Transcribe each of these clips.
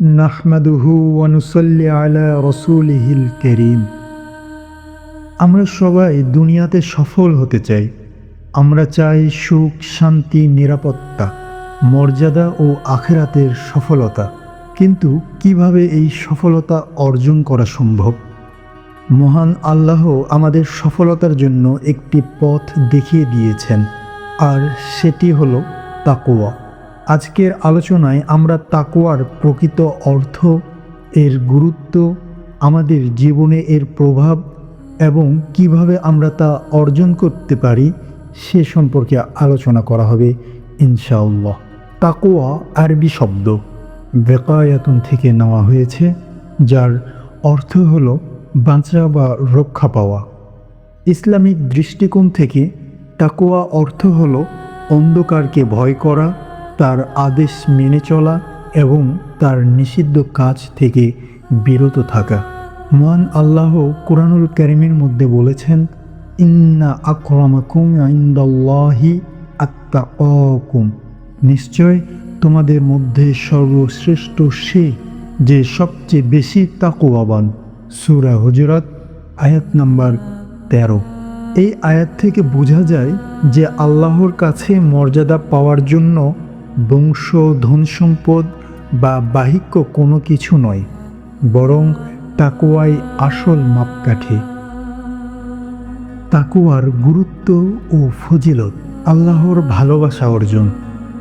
নাহমাদুহু আলা আমরা সবাই দুনিয়াতে সফল হতে চাই। আমরা চাই সুখ, শান্তি, নিরাপত্তা, মর্যাদা ও আখেরাতের সফলতা। কিন্তু কীভাবে এই সফলতা অর্জন করা সম্ভব? মহান আল্লাহ আমাদের সফলতার জন্য একটি পথ দেখিয়ে দিয়েছেন, আর সেটি হলো তাকোয়া আজকের আলোচনায় আমরা তাকোয়ার প্রকৃত অর্থ, এর গুরুত্ব, আমাদের জীবনে এর প্রভাব এবং কীভাবে আমরা তা অর্জন করতে পারি সে সম্পর্কে আলোচনা করা হবে ইনশাউল্লাহ তাকোয়া আরবি শব্দ বেকায়াতুন থেকে নেওয়া হয়েছে, যার অর্থ হলো বাঁচা বা রক্ষা পাওয়া। ইসলামিক দৃষ্টিকোণ থেকে তাকোয়া অর্থ হল অন্ধকারকে ভয় করা তার আদেশ মেনে চলা এবং তার নিষিদ্ধ কাজ থেকে বিরত থাকা। মহান আল্লাহ কোরআনুল করিমের মধ্যে বলেছেন, ইন্না আকরামাকুম ইন্দাল্লাহি আত্মাকুম নিশ্চয় তোমাদের মধ্যে সর্বশ্রেষ্ঠ সে যে সবচেয়ে বেশি তাকোয়াবান সুরা হুজরাত, আয়াত নাম্বার তেরো। এই আয়াত থেকে বোঝা যায় যে আল্লাহর কাছে মর্যাদা পাওয়ার জন্য বংশ, ধন সম্পদ বা বাহিক্য কোনো কিছু নয়, বরং তাকুয়াই আসল মাপকাঠি। তাকুয়ার গুরুত্ব ও ফজিলত আল্লাহর ভালোবাসা অর্জন।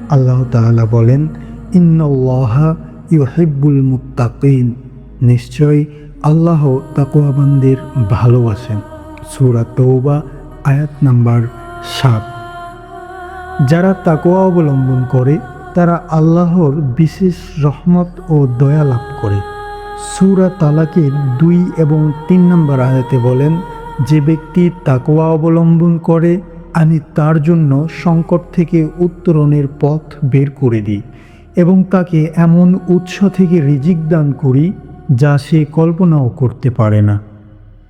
আল্লাহ তাআলা বলেন, ইন্নল্লাহা ইউহিব্বুল মুত্তাকিন। নিশ্চয় আল্লাহ তাকুয়াবানদের ভালোবাসেন। সূরা তৌবা আয়াত নাম্বার সাত। যারা তাকোয়া অবলম্বন করে, তারা আল্লাহর বিশেষ রহমত ও দয়া লাভ করে। সুরা তালাকের দুই এবং তিন নম্বর আয়াতে বলেন, যে ব্যক্তি তাকোয়া অবলম্বন করে, আমি তার জন্য সংকট থেকে উত্তরণের পথ বের করে দিই এবং তাকে এমন উৎস থেকে রিজিক দান করি যা সে কল্পনাও করতে পারে না।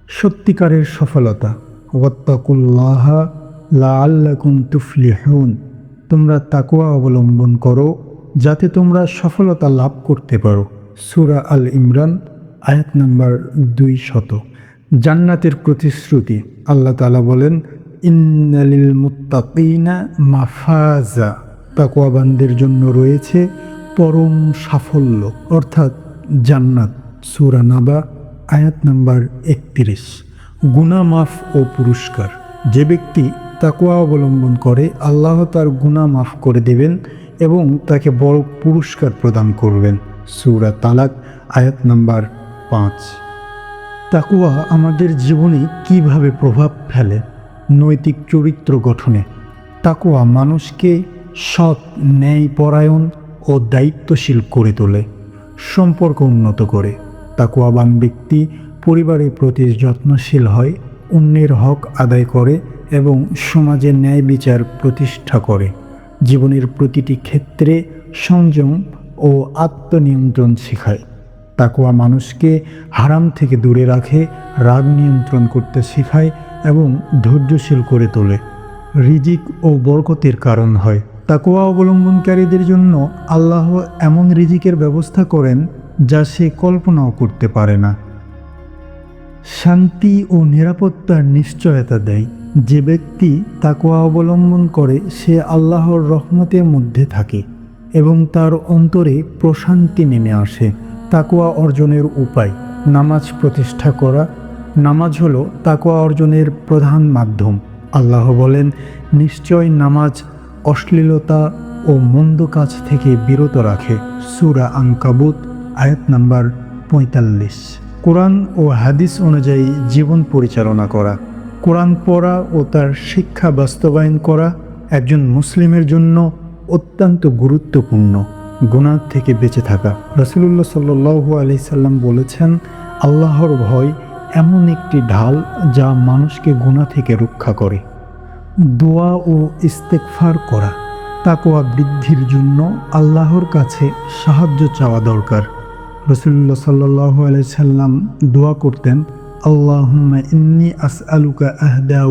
সত্যিকারের সফলতা, ওয়াত্তাকুল্লাহা লাআল্লাকুম তুফলিহুন, তোমরা তাকুয়া অবলম্বন করো যাতে তোমরা সফলতা লাভ করতে পারো। সুরা আল ইমরান, আয়াত নাম্বার দুই শত জান্নাতের প্রতিশ্রুতি, আল্লাহ তালা বলেন, ইন্নালিল মুত্তাকিনা মাফাজা। তাকুয়াবানদের জন্য রয়েছে পরম সাফল্য, অর্থাৎ জান্নাত। সুরা নাবা, আয়াত নাম্বার একত্রিশ। গুনা মাফ ও পুরস্কার। যে ব্যক্তি তাকুয়া অবলম্বন করে আল্লাহ তার গুনাহ মাফ করে দেবেন এবং তাকে বড় পুরস্কার প্রদান করবেন। সুরা তালাক, আয়াত নাম্বার পাঁচ। তাকুয়া আমাদের জীবনে কীভাবে প্রভাব ফেলে? নৈতিক চরিত্র গঠনে। তাকুয়া মানুষকে সৎ, ন্যায়পরায়ণ ও দায়িত্বশীল করে তোলে, সম্পর্ক উন্নত করে। তাকুয়াবান ব্যক্তি পরিবারের প্রতি যত্নশীল হয় অন্যের হক আদায় করে এবং সমাজে ন্যায় বিচার প্রতিষ্ঠা করে। জীবনের প্রতিটি ক্ষেত্রে সংযম ও আত্মনিয়ন্ত্রণ শেখায়। তাকুয়া মানুষকে হারাম থেকে দূরে রাখে, রাগ নিয়ন্ত্রণ করতে শেখায় এবং ধৈর্যশীল করে তোলে। রিজিক ও বরকতের কারণ হয়। তাকুয়া অবলম্বনকারীদের জন্য আল্লাহ এমন রিজিকের ব্যবস্থা করেন যা সে কল্পনাও করতে পারে না। শান্তি ও নিরাপত্তার নিশ্চয়তা দেয়। যে ব্যক্তি তাকুয়া অবলম্বন করে, সে আল্লাহর রহমতের মধ্যে থাকে এবং তার অন্তরে প্রশান্তি নেমে আসে। তাকুয়া অর্জনের উপায়, নামাজ প্রতিষ্ঠা করা। নামাজ হলো তাকুয়া অর্জনের প্রধান মাধ্যম। আল্লাহ বলেন, নিশ্চয় নামাজ অশ্লীলতা ও মন্দ কাজ থেকে বিরত রাখে। সুরা আঙ্কাবুত আয়াত নাম্বার পঁয়তাল্লিশ। কোরআন ও হাদিস অনুযায়ী জীবন পরিচালনা করা, কোরআন পড়া ও তার শিক্ষা বাস্তবায়ন করা একজন মুসলিমের জন্য অত্যন্ত গুরুত্বপূর্ণ গুণার থেকে বেঁচে থাকা। রসুল্লাহ সাল্লু আলি সাল্লাম বলেছেন, আল্লাহর ভয় এমন একটি ঢাল যা মানুষকে গুনাহ থেকে রক্ষা করে। দোয়া ও ইস্তেকফার করা তাকোয়া বৃদ্ধির জন্য আল্লাহর কাছে সাহায্য চাওয়া দরকার। রসুল্লাহ সাল্লাহ আলাইসাল্লাম দোয়া করতেন, আল্লাহুম্মা ইন্নি আসআলুকা আহদা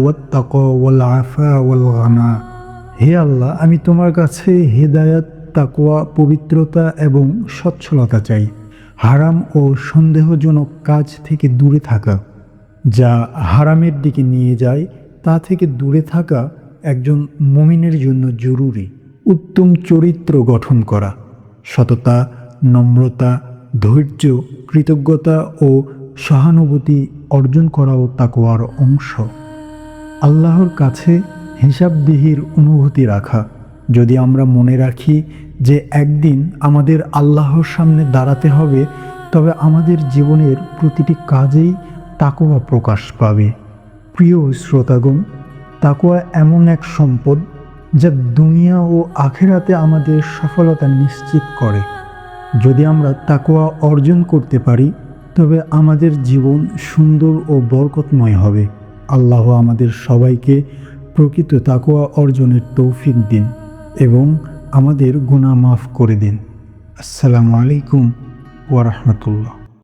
হে আল্লাহ, আমি তোমার কাছে হেদায়াত তাকোয়া পবিত্রতা এবং সচ্ছলতা চাই। হারাম ও সন্দেহজনক কাজ থেকে দূরে থাকা। যা হারামের দিকে নিয়ে যায়, তা থেকে দূরে থাকা একজন মমিনের জন্য জরুরি। উত্তম চরিত্র গঠন করা। সততা, নম্রতা ধৈর্য, কৃতজ্ঞতা ও সহানুভূতি অর্জন করাও তাকোয়ার অংশ। আল্লাহর কাছে হিসাবদিহির অনুভূতি রাখা। যদি আমরা মনে রাখি যে একদিন আমাদের আল্লাহর সামনে দাঁড়াতে হবে, তবে আমাদের জীবনের প্রতিটি কাজেই তাকোয়া প্রকাশ পাবে। প্রিয় শ্রোতাগণ তাকোয়া এমন এক সম্পদ যা দুনিয়া ও আখেরাতে আমাদের সফলতা নিশ্চিত করে। যদি আমরা তাকোয়া অর্জন করতে পারি, তবে আমাদের জীবন সুন্দর ও বরকতময় হবে। আল্লাহ আমাদের সবাইকে প্রকৃত তাকোয়া অর্জনের তৌফিক দিন এবং আমাদের গুণা মাফ করে দিন। আসসালামু আলাইকুম ওয়া রাহমাতুল্লাহ।